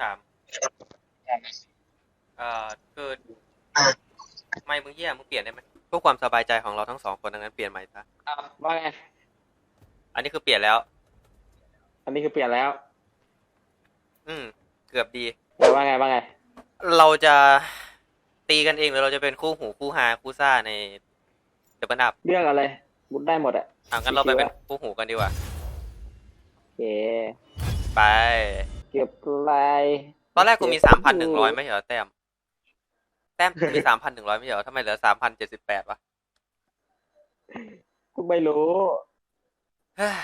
ถามเอ่อคือไม่มึงเหี้ยมึงเปลี่ยนได้ไหมเพื่อความสบายใจของเราทั้งสองคนดังนั้นเปลี่ยนใหม่ซะอะว่าไงอันนี้คือเปลี่ยนแล้ว อันนี้คือเปลี่ยนแล้ว อืม เกือบดีเดี๋ยวว่าไงว่าไง เราจะตีกันเองหรือเราจะเป็นคู่หูคู่ฮาคู่ซ่าในเดบันอัพเรื่องอะไรมุดได้หมดอะอะงั้นเราไปเป็นคู่หูกันดีกว่าโอเคไป เก็บลายตอนแรกกูมีสามพันหนึ่งร้อยไม่ใช่เหรอแต้ม แต้มกูมีสามพันหนึ่งร้อยไม่ใช่เหรอทำไมเหลือสามพันเจ็ดสิบแปดวะกูไม่รู้เฮ้ย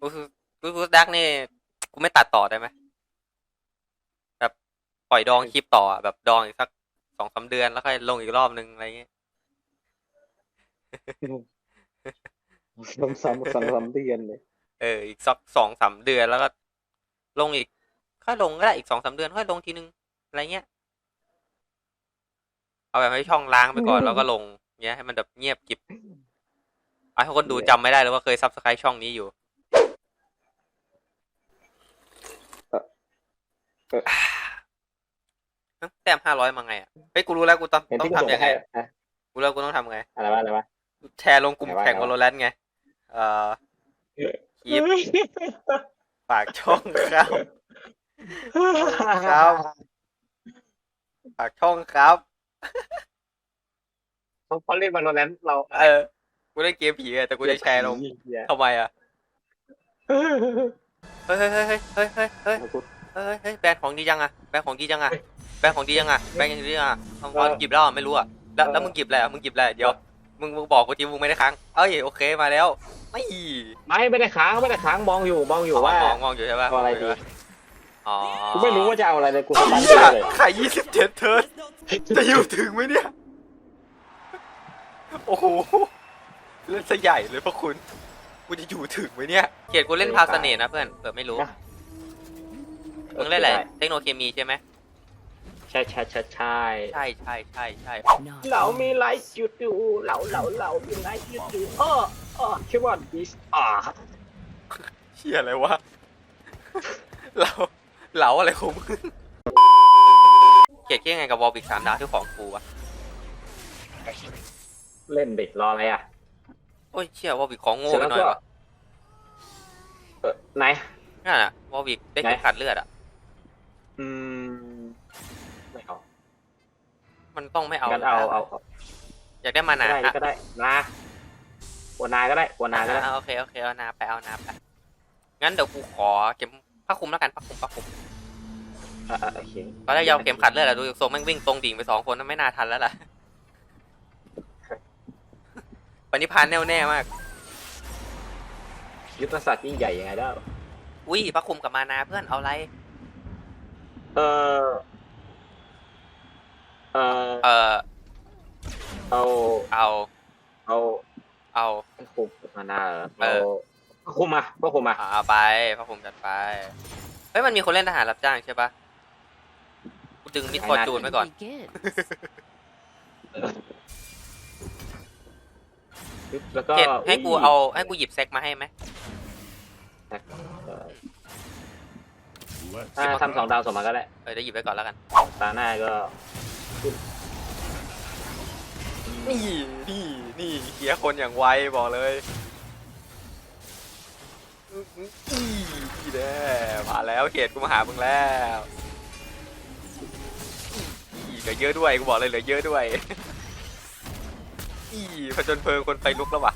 กูคือกูกูดักนี่ กูไม่ตัดต่อได้ไหมแบบปล่อยดองคลิปต่ออะแบบดองอีกสักสองสามเดือนแล้วค่อยลงอีกรอบนึงอะไรเงี้ยสองสามสองสามเดือนเลย เออ อีกสักสองสามเดือนแล้วก็ ลงอีก ค่อยลงก็ได้อีกสองสามเดือนค่อยลงทีนึง อะไรเงี้ย เอาแบบให้ช่องล้างไปก่อนแล้วก็ลง เงี้ยให้มันแบบเงียบกริบเอาให้คนดูจำไม่ได้เลยว่าเคยซับสไครต์ช่องนี้อยู่แต้มห้าร้อยมาไงอะ เฮ้ย กูรู้แล้ว กูต้องเห็นต้อที่งกูส่งทำยังไงให้อะกูรู้แล้วกูต้องทำไง อะไรวะอะไรวะ แชร์ลงกลุ่มไหนวะแข่งไหนวอวะลเลนไง เอ่อ คลิปฝากช่องครับ ครับ ฝากช่องครับ เขาเขาเล่นวันนั้นเราเออ กูเล่นเกมผีอะแต่กูจะแชร์ลงทำไมอะเฮ้ยเฮ้ยเฮ้ยเฮ้ยเฮ้ยเฮ้ยเฮ้ยเฮ้ยเฮ้ยแบรนด์ของดีจังอะแบรนด์ของดีจังอะแบรนด์ของดีจังอะแบรนด์ของดีจังอะทำว่าหยิบแล้วอะไม่รู้อะแล้วแล้วมึงหยิบอะไรอะมึงหยิบอะไรเดี๋ยว มึงมึงบอกกูทีมึงไม่ได้ค้างเอ้ยโอเคมาแล้ว ไม่ไม่ไม่ได้ค้างไม่ได้ค้างมองอยู่มองอยู่ว่า มองมองอยู่ใช่ปะเอาอะไรดี อ๋อกูไม่รู้ว่าจะเอาอะไรเลยกูเอาตั้งเหี้ยเลยขายยี่สิบเจ็ดเทิร์นจะอยู่ถึงไหมเนี่ย โอ้โห เล่นซะใหญ่เลยพวกคุณ กูจะอยู่ถึงไหมเนี่ยเขียนกูเล่นพาสเนตนะเพื่อนเผื่อไม่รู้ มึงเล่นอะไร เทคโนเคมีใช่ไหม ใช่ใช่ใช่ใช่ใช่ใช่ใช่ใช่เรามีไลฟ์ยูทูบเราเราเรามีไลฟ์ยูทูบอ้อ อ้อคิดว่าดิสอ่าเชี่ยอะไรวะ เราเหลาอะไรของมึงเกลียดเกี้ยงไงกับวอลบิกสามดาวที่ของกูวะเล่นเด็กรออะไรอะโอ้ยเชี่ยวอลบิกของโง่ไปหน่อยวะเออไหนนั่นอะวอลบิกได้เข็มขัดเลือดอะอืมไม่เอามันต้องไม่เอางั้นเอาเอาเอาอยากได้มาก็นาได้อะก็ได้นา หัวนาก็ได้หัวนาก็ได้อะโอเคโอเคเอานาไปเอานาไปงั้นเดี๋ยวกูขอเข็มผ้าคลุมแล้วกันผ้าคลุมผ้าคลุมอ่าโอเคตอนแรกยาวเข็มขัดเลือดอะดูทรงแม่งวิ่งตรงดิ่งไปสองคนนั้นไม่น่าทันแล้วล่ะปณิพานแน่วแน่มาก ยุทธศาสตร์ยิ่งใหญ่ยังไงได้อุ้ยผ้าคลุมกับมานาเพื่อนเอาอะไร เออเออเออเอา เอา เอา เอาคุมมานาเหรอเอเอาอคุมมาก็คุมมาอ่าเอาไปผ้าคลุมกันไปเฮ้ยมันมีคนเล่นทหารรับจ้างใช่ปะกูดึงมิดฟอร์จูนไว้ก่อนแล้วก็เจ็ดให้กูเอาให้กูหยิบเซ็กมาให้ไหมเออถ้าทำสองดาวส่งมาก็ได้เออเดี๋ยวหยิบไว้ก่อนแล้วกันตาหน้าก็ นี่นี่นี่เฮียคนอย่างไวบอกเลยนี่แน่มาแล้วเขตกูมาหามึงแล้วนี่เหลือเยอะด้วยกูบอกเลยเหลือเยอะด้วยนี่ผจญเพลิงคนไฟลุกแล้ววะ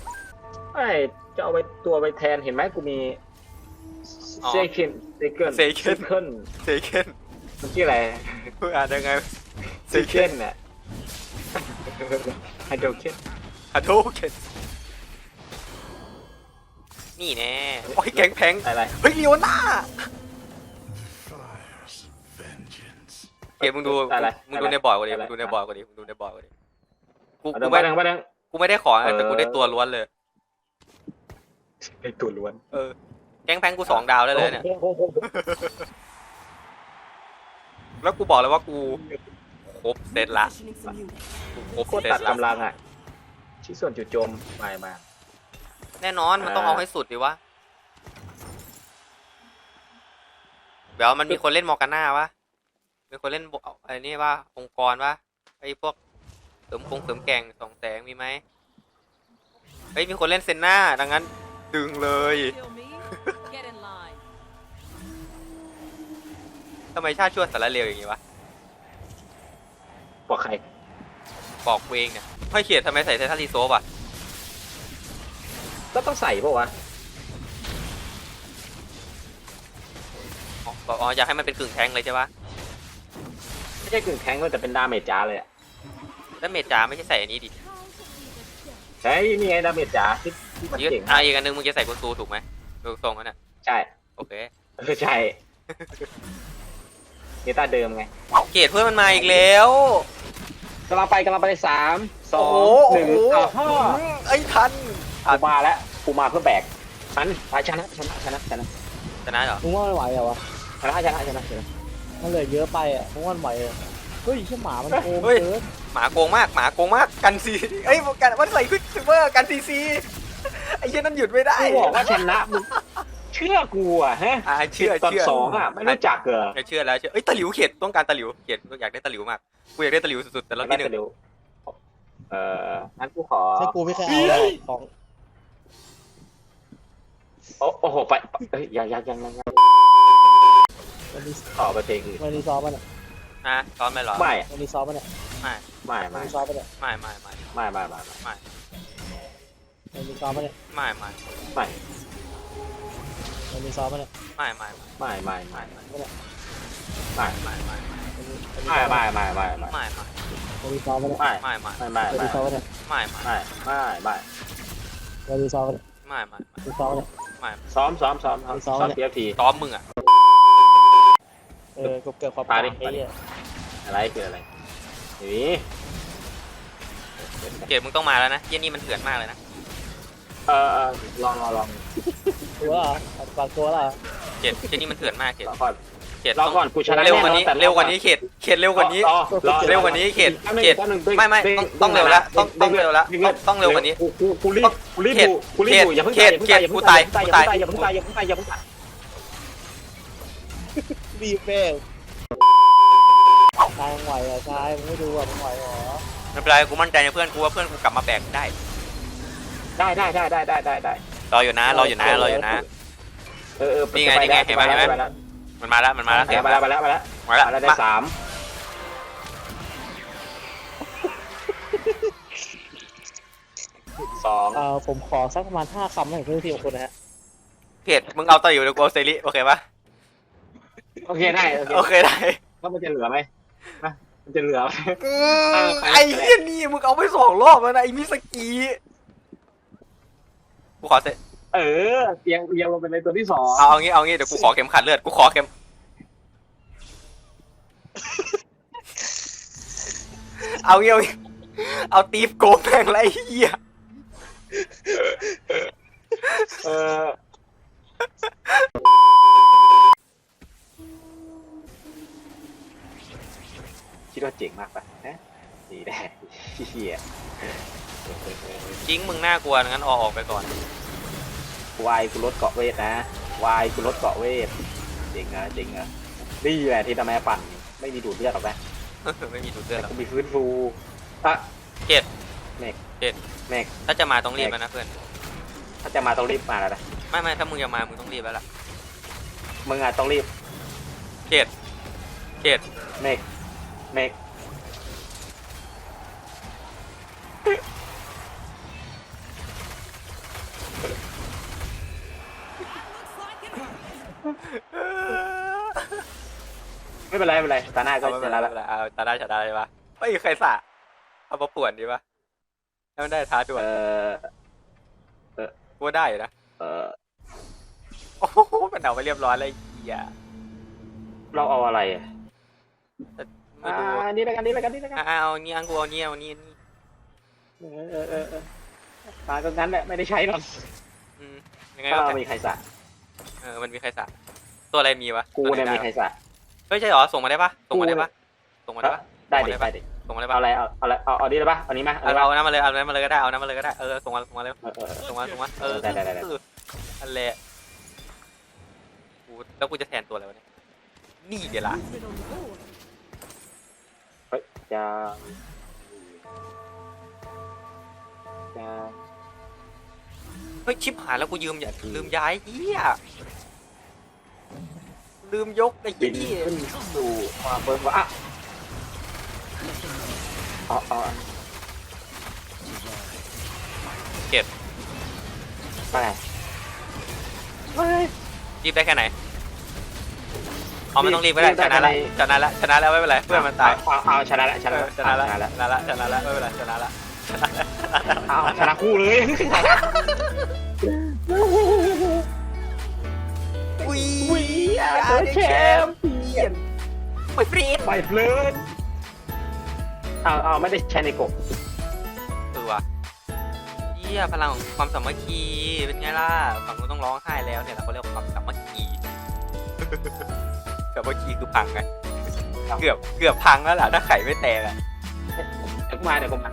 ไอ้จะเอาไปตัวไปแทนเห็นไหมกูมีอ๋อเซคินเซเกิล Seiken เคิลเซเคนมันชื่ออะไรมึงอ่านยังไงเซเคนเนี่ยไฮโดรเคนฮัโดเคนนี่แน่โอ้ยแกงแพงอะไร เฮ้ยเลียวหน้า Fires of vengeance. เกมมึงดูอะไรมึงดูในบอร์ดกูดิอะไรมึงดูในบอร์ดกูดิมึงดูในบอร์ดกูดิกูเอากูเดี๋ยวไปไม่ดังไปดังกูไม่ได้ของนะเออแต่กูได้ตัวล้วนเลยไอตัวล้วน เออ แก๊งแพงกูสองดาวได้เลยเนี่ยโอ้โหแล้วกูบอกเลยว่ากู ครบเซตละกูครบโคตรเซตัตดละกำลังอะชิ้นส่วนจุดโจมมามา แน่นอนมันต้องอ่าเอาให้สุดดิวะแบดี๋ยวมันมีคนเล่นมอร์กาน่าวะมีคนเล่นบไอ้นี่วะองค์กรวะไอ้พวกเสริมคงเสริมแกร่งสองแสงมีไหมเฮ้ยมีคนเล่นเซนน่าดังนั้นดึงเลย Kill me? Get in line. ทำไมชาติชั่วสารเลวอย่างงี้วะ บอกใคร บอกกูเองเนี่ยไม่เขียนทำไมใส่ไททันรีโซฟอะก็ต้องใส่ปะวะอ๋อบอกอ๋ออยากให้มันเป็นกึ่งแทงเลยใช่ปะไม่ใช่กึ่งแข็งแต่เป็นดาเมจจ๋าเลยอะแล้วเมจจ๋าไม่ใช่ใส่อันนี้ดิใช่นี่ไงดาเมจจ๋าที่ที่มันอีกเก่งอะอีกอันนึงมึงจะใส่กุนซูถูกไหมดูทรงกันน่ะใช่โอเค เออใช่ เนต้าเดิมไงเกรดเพื่อนมันมาอีกแล้ว กำลังไปกำลังไปสามสองหนึ่งอ้าวฮ่าไอ้ทันกูมาแล้วกูมาเพื่อแบกทันไปชนะชนะชนะชนะชนะเหรอ มึงว่ามันไหวเหรอวะชนะชนะชนะชนะมันเหลือเยอะไปอะมึงว่ามันไหวเหรอเฮ้ยชื่อหมามันโกงเฮ้ยเกินหมาโกงมากหมาโกงมากกันซีเอ้ยกันมันใส่ขึ้นซูเปอร์กันซีซีไอ้เหี้ยนั่นหยุดไม่ได้กูบอกว่าชนะมึง เชื่อกูอะฮะอ่าเชื่อตอนเชื่อสองอะไม่รู้จักเหรอเชื่อแล้วเชื่อเอ้ยตะหลิวเขตต้องการตะหลิวเขตอยากได้ตะหลิวมากกูอยากได้ตะหลิวสุดๆแต่รอบที่หนึ่งเดี๋ยวเอองั้นกูขอใช่กูไม่เคยเอาเลยของโอ้โอ้โหไปเอ้ยยังยังยังยังยังมันมีขอไปเพลงอื่นมันมีซอฟมันอะนะซ้อมไหมเหรอไม่อะมันมีซอฟมันอะไม่มัไม่น มีซ้อฟมันอะไม่ไม่ไม่ไม่ไม่ไม่ไม่มันมีซอฟมันอะไม่ไม่ไม่มันมีซอฟมันอะไม่ไม่ไม่ไม่ไม่ไม่มันอะไม่ไม่ไม่มันมีมันมีไม่ไม่ไม่ไม่ไม่ไม่ไม่มันมีซอฟมันอะไม่ไม่ไม่ไม่ไม่มันไม่มีซอฟมันอะไม่ไม่ไม่ไม่ไม่มันมีซอฟมันอะไม่ไม่มีซอฟมันอะไม่ซ้อมซ้อมซ้อมซ้อมซ้อมซ้อมเนี่ยเทียบทีซ้อมมึงอะเออกูเกิดความปาดิไอ้เหี้ยอะไรคืออะไรนี่เกตมึงต้องมาแล้วนะเยี่ยนี่มันเถื่อนมากเลยนะเออเออลองลองลองตัวเหร อเอาปากตัวเหรอเกตเกตนี่มันเถื่อนมากเกตรอก่อนเขตรอก่อนกูชนะเร็วกว่านี้แน่นอนแต่เร็วกว่านี้เขตเขตเร็วกว่านี้รอรอเร็วกว่านี้เขตแป๊บนึงเขตแป๊บนึงด้งไม่ไม่ด้งต้องต้องเร็วละต้องด้ต้องเร็วละด้ต้องต้องเร็วกว่านี้กูกูกูรีบกูรีบเขตดูกูรีบดูอย่าเพิ่งเขตายตอย่าเพิ่งเขตตายอย่าเพิ่งกูตายตายอย่าเพิ่งตายอย่าเพิ่งตายอย่าเพิ่งตายอย่าเพิ่งตายบีบแม่งตายมึงไหวเหรอชายมึงไม่ดูอะมึงไหวเหรอไม่เป็นไรกูมั่นใจในเพื่อนกูว่าเพื่อนกูกลับมาแบกได้ได้ได้ได้ได้ได้ได้ได้ รออยู่นะรออยู่นะรออยู่นะ เออเออนี่ไงปนี่ไงด้เห็นไหมปด้เห็นไหมปด้มันมาแล้วมันมาแล้วไปแล้วไปแล้วไปแล้วไปแล้วมาแล้วมาแล้วได้มาสามสองเออผมขอสักประมาณห้าคำให้เพื่อนทีมของคุณนะฮะเขตมึงเอาต่ออยู่เดี๋ยวกูเอาเซริโอเคปะโอเคได้โอเคโอเคได้แล้วมันจะเหลือไหมนะมันจะเหลือไหม อืมไอ้เหี้ยนี่มึงเอาไปสองรอบแล้วนะไอ้มิสกี กูขอเซเออเตียงเตียงลงไปในตัวที่สองเอาเอางี้เอางี้เดี๋ยวกูขอเข็มขัดเลือดกูขอเข็มเอางี้เอางี้เอาตีฟโกงแม่งไรเหี้ยเออคิดว่าเจ๋งมากปะฮะดีแน่เฮีย จริงมึงน่ากลัวงั้นออกออกไปก่อน วายกูลดเกาะเวทนะวายกูลดเกาะเวทเจ๋งอะเจ๋งอะนี่แหละที่ทำไมปั่นไม่มีดูดเลือดหรอกนะไม่มีดูดเลือดแต่หรอกกูมีฟื้นฟูอะเกตเมกเกตเมกถ้าจะมาต้องรีบแล้วนะเพื่อน ถ้าจะมาต้องรีบมาแล้วนะไม่ไม่ถ้ามึงจะมามึงต้องรีบแล้วล่ะมึงอะต้องรีบเกตเกตเมกเมก ไม่เป็นไรไม่เป็นไรตาหน้าก็เอาไม่ชเป็นไรนะไม่แล้วเป็นไรเอาตาได้ชนะได้ปะเฮ้ยใครสะเอามาป่วนดีปะให้มันได้ท้าด่วนเออกูว่าได้อยู่นะ เออโอ้โหมันเอาไปเรียบร้อยแล้วไอ้เหี้ยเราเอาอะไรอะไม่อ่ารู้นี่แล้วกันนี่แล้วกันนี่แล้วกันอะเอาเนี้ยกูเอาเนี้ยเอานี้นี่เออเออเออเออมาก็งั้นแหละไม่ได้ใช้หรอกอืมยังไงถ้าก็เรามีใครสะเออมันมีใครสะตัวอะไรมีวะกูเนี่ยมีใครสะ เฮ้ยใช่เหรอ ส่งมาได้ปะส่งมาได้ปะส่งมาได้ปะได้ดิได้ดิส่งมาได้เอาปะอะไรเอาเอาอะไรเอาเอาดีเลยปะเอานี้มาเอาเอาเอาน้ำมาเลยเอาน้ำมาเลยก็ได้เอาน้ำมาเลยก็ได้เออส่งมาส่งมาเร็วเออเออเออส่งมาส่งมาเออได้ได้ได้ได้เออนั่นแหละกูแล้วกูจะแทนตัวอะไรวะเนี่ยนี่เดี๋ยวละเฮ้ยจะจะเฮ้ยชิบหายแล้วกูยืมอย่าลืมย้ายเฮีย ลืมยกไอ้บินเหี้ยขึ้นสู่ความเบิร์ว่าอะอ๋ออ๋อเก็บ ไปไหนเฮ้ย รีบได้แค่ไหนเอาไม่ต้องรีบก็ได้ชนะละชนะละชนะแล้วไม่เป็นไรเพื่อนมันตายเอาเอาชนะละชชนะนะละชนะละชนะละชนะละชนะละไม่เป็นไรชนะละชนะละเอาชนะคู่เลยอุ้ย วีอาร์แชมเปี้ยนไปฟรีดไปเพลินเอาเอาไม่ได้ใช้ในกบเออว่ะเยี่ยพลังของความสามัคคี เป็นไงล่ะ ฝั่งกูต้องร้องไห้แล้วเนี่ยแหละเขาเรียกว่าความสามัคคี สามัคคีคือพังไง เกือบเกือบพังแล้วล่ะถ้าไข่ไม่แตกอะ เดี๋ยวกูมาเดี๋ยวกูมา